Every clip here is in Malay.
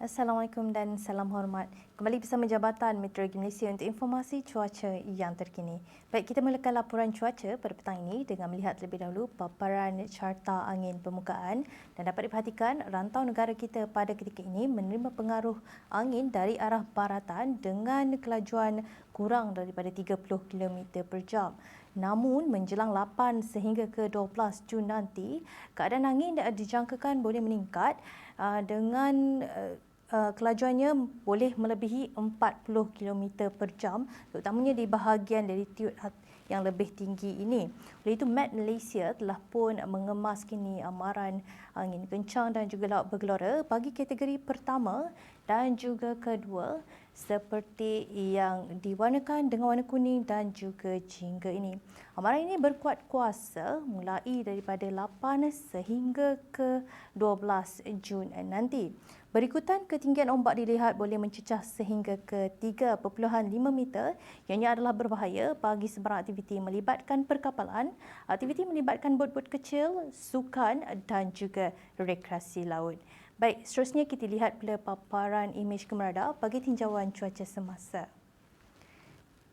Assalamualaikum dan salam hormat. Kembali bersama Jabatan Meteorologi Malaysia untuk informasi cuaca yang terkini. Baik, kita mulakan laporan cuaca pada petang ini dengan melihat lebih dahulu paparan carta angin permukaan dan dapat diperhatikan rantau negara kita pada ketika ini menerima pengaruh angin dari arah baratan dengan kelajuan kurang daripada 30 km per jam. Namun menjelang 8 sehingga ke 12 Jun nanti, keadaan angin dijangkakan boleh meningkat uh, dengan uh, kelajuannya boleh melebihi 40 km per jam terutamanya di bahagian latitude yang lebih tinggi ini. Oleh itu Met Malaysia telah pun mengemas kini amaran angin kencang dan juga laut bergelora bagi kategori pertama dan juga kedua seperti yang diwarnakan dengan warna kuning dan juga jingga ini. Amaran ini berkuat kuasa mulai daripada 8 sehingga ke 12 Jun nanti. Berikutan ketinggian ombak dilihat boleh mencecah sehingga ke 3.5 meter yang ini adalah berbahaya bagi sebarang aktiviti melibatkan perkapalan, aktiviti melibatkan bot-bot kecil, sukan dan juga rekreasi laut. Baik, seterusnya kita lihat pula paparan imej kemerada bagi tinjauan cuaca semasa.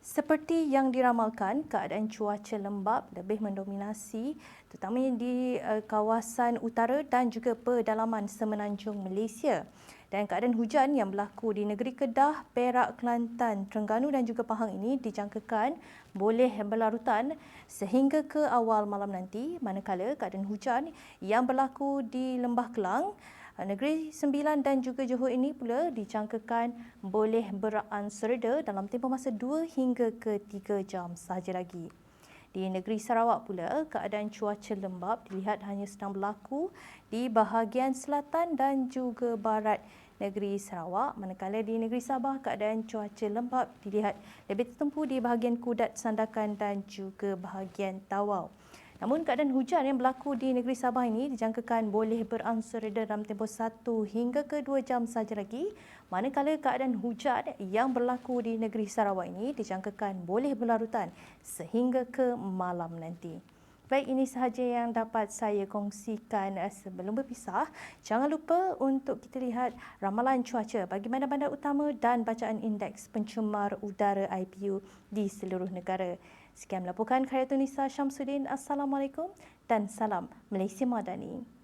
Seperti yang diramalkan, keadaan cuaca lembap lebih mendominasi terutamanya di uh, kawasan utara dan juga pedalaman semenanjung Malaysia. Dan keadaan hujan yang berlaku di negeri Kedah, Perak, Kelantan, Terengganu dan juga Pahang ini dijangkakan boleh berlarutan sehingga ke awal malam nanti manakala keadaan hujan yang berlaku di Lembah Kelang Negeri Sembilan dan juga Johor ini pula dijangkakan boleh beransur dalam tempoh masa 2 hingga ke 3 jam sahaja lagi. Di negeri Sarawak pula, keadaan cuaca lembap dilihat hanya sedang berlaku di bahagian selatan dan juga barat negeri Sarawak. Manakala di negeri Sabah, keadaan cuaca lembap dilihat lebih tertempu di bahagian Kudat, Sandakan dan juga bahagian Tawau. Namun keadaan hujan yang berlaku di negeri Sabah ini dijangkakan boleh beransur reda dalam tempoh 1 hingga ke 2 jam saja lagi. Manakala keadaan hujan yang berlaku di negeri Sarawak ini dijangkakan boleh berlarutan sehingga ke malam nanti. Baik, ini sahaja yang dapat saya kongsikan sebelum berpisah. Jangan lupa untuk kita lihat ramalan cuaca bagi bandar-bandar utama dan bacaan indeks pencemar udara IPU di seluruh negara. Sekian melaporkan Khairatun Nisa Syamsuddin. Assalamualaikum dan salam Malaysia Madani.